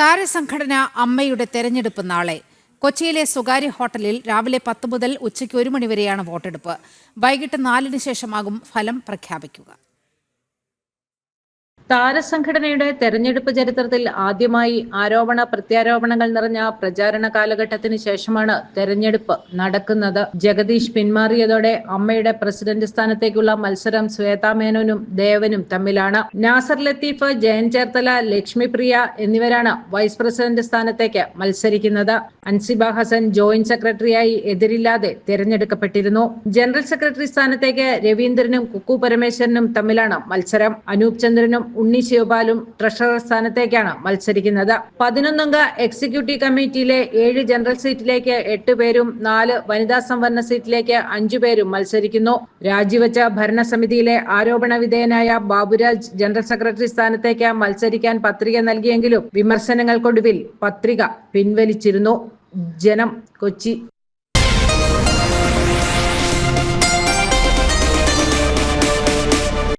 താരസംഘടന അമ്മയുടെ തെരഞ്ഞെടുപ്പ് നാളെ. കൊച്ചിയിലെ സ്വകാര്യ ഹോട്ടലിൽ രാവിലെ പത്ത് മുതൽ ഉച്ചയ്ക്ക് ഒരു മണിവരെയാണ് വോട്ടെടുപ്പ്. വൈകിട്ട് നാലിന് ശേഷമാകും ഫലം പ്രഖ്യാപിക്കുക. താരസംഘടനയുടെ തെരഞ്ഞെടുപ്പ് ചരിത്രത്തിൽ ആദ്യമായി ആരോപണ പ്രത്യാരോപണങ്ങൾ നിറഞ്ഞ പ്രചാരണ കാലഘട്ടത്തിന് ശേഷമാണ് തെരഞ്ഞെടുപ്പ് നടക്കുന്നത്. ജഗദീഷ് പിന്മാറിയതോടെ അമ്മയുടെ പ്രസിഡന്റ് സ്ഥാനത്തേക്കുള്ള മത്സരം ശ്വേതാ മേനോനും ദേവനും തമ്മിലാണ്. നാസർ ലത്തീഫ് ജയൻ ചേർത്തല ലക്ഷ്മിപ്രിയ എന്നിവരാണ് വൈസ് പ്രസിഡന്റ് സ്ഥാനത്തേക്ക് മത്സരിക്കുന്നത്. അൻസിബ ഹസൻ ജോയിന്റ് സെക്രട്ടറിയായി എതിരില്ലാതെ തിരഞ്ഞെടുക്കപ്പെട്ടിരുന്നു. ജനറൽ സെക്രട്ടറി സ്ഥാനത്തേക്ക് രവീന്ദ്രനും കുക്കു പരമേശ്വരനും തമ്മിലാണ് മത്സരം. അനൂപ് ചന്ദ്രനും ഉണ്ണി ശിവപാലും ട്രഷറർ സ്ഥാനത്തേക്കാണ് മത്സരിക്കുന്നത്. പതിനൊന്നംഗ എക്സിക്യൂട്ടീവ് കമ്മിറ്റിയിലെ ഏഴ് ജനറൽ സീറ്റിലേക്ക് എട്ട് പേരും നാല് വനിതാ സംവരണ സീറ്റിലേക്ക് അഞ്ചു പേരും മത്സരിക്കുന്നു. രാജിവെച്ച ഭരണസമിതിയിലെ ആരോപണ വിധേയനായ ബാബുരാജ് ജനറൽ സെക്രട്ടറി സ്ഥാനത്തേക്ക് മത്സരിക്കാൻ പത്രിക നൽകിയെങ്കിലും വിമർശനങ്ങൾക്കൊടുവിൽ പത്രിക പിൻവലിച്ചിരുന്നു. ജനം കൊച്ചി